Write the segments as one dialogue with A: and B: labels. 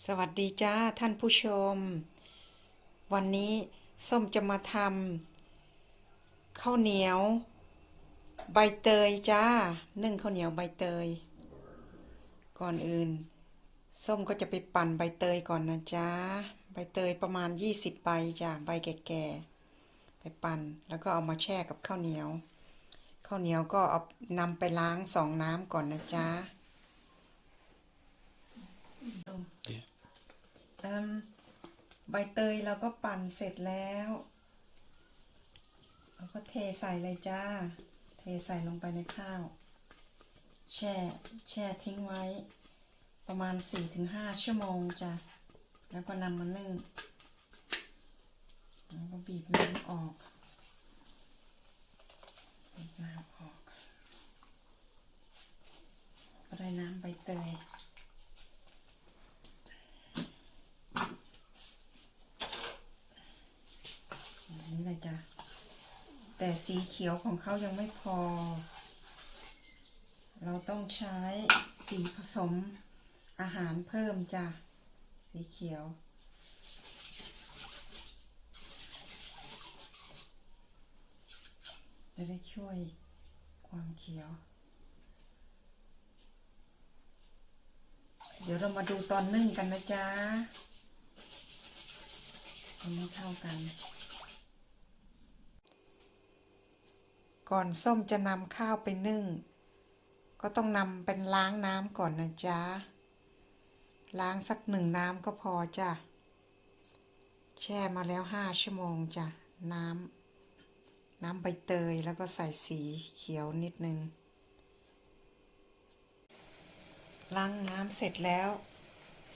A: สวัสดีจ้าท่านผู้ชม วันนี้ส้มจะมาทำข้าวเหนียว ใบเตยจ้านึ่งข้าวเหนียวใบเตย ก่อนอื่น ส้มก็จะไปปั่นใบเตยก่อนนะจ้าใบเตยประมาณ 20 ใบจ้าใบแก่ๆไปปั่นแล้วก็เอามาแช่กับข้าวเหนียว ข้าวเหนียวก็เอานำไปล้างสองน้ำก่อนนะจ้า ใบเตยเราก็ปั่นเสร็จแล้วเราก็เทใส่เลยจ้า เทใส่ลงไปในข้าว แช่แช่ทิ้งไว้ ประมาณ 4-5 ชั่วโมงจ้ะ แล้วก็นำมานึ่ง แล้วก็บีบน้ำออก บีบน้ำออก ก็ได้น้ำใบเตย อย่าง นี้เลยจ้ะ แต่สีเขียวของเขายังไม่พอ เราต้องใช้สีผสมอาหารเพิ่มจ้ะ สีเขียวจะได้ช่วยความเขียว เดี๋ยวเรามาดูตอนนึ่งกันนะจ๊ะมันไม่เท่ากัน ก่อนส้มจะนำข้าวไปนึ่ง ก็ต้องนำเป็นล้างน้ำก่อนนะจ๊ะ ล้างสักหนึ่งน้ำก็พอจ้ะ แช่มาแล้วห้าชั่วโมงจ้ะ น้ำน้ำใบเตยแล้วก็ใส่สีเขียวนิดนึง ล้างน้ำเสร็จแล้ว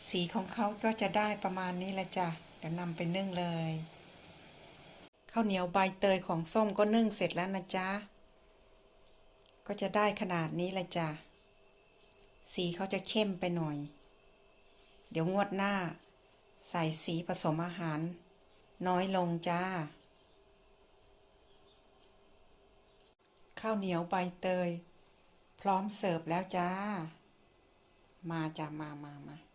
A: สีของเขาก็จะได้ประมาณนี้แหละจ้ะ เดี๋ยวนำไปนึ่งเลย ข้าวเหนียวใบเตยของส้มก็นึ่งเสร็จแล้วนะจ๊ะ ก็จะได้ขนาดนี้แหละจ้ะ สีเขาจะเข้มไปหน่อย เดี๋ยวงวดหน้า ใส่สีผสมอาหาร น้อยลงจ้า ข้าวเหนียวใบเตย พร้อมเสิร์ฟแล้วจ้า มาจ้ามามามา